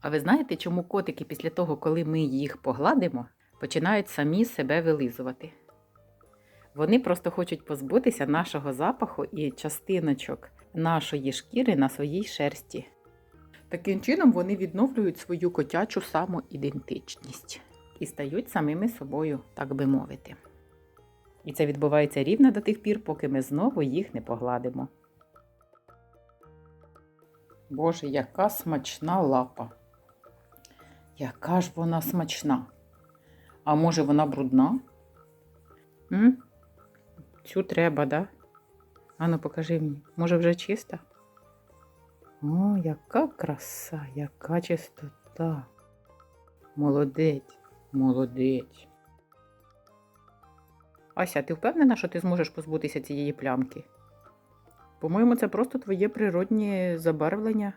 А ви знаєте, чому котики після того, коли ми їх погладимо, починають самі себе вилизувати? Вони просто хочуть позбутися нашого запаху і частиночок нашої шкіри на своїй шерсті. Таким чином вони відновлюють свою котячу самоідентичність і стають самими собою, так би мовити. І це відбувається рівно до тих пір, поки ми знову їх не погладимо. Боже, яка смачна лапа. Яка ж вона смачна. А може вона брудна? М? Цю треба, да? Ану, покажи мені. Може вже чиста? О, яка краса, яка чистота. Молодець, молодець. Ася, ти впевнена, що ти зможеш позбутися цієї плямки? По-моєму, це просто твоє природнє забарвлення.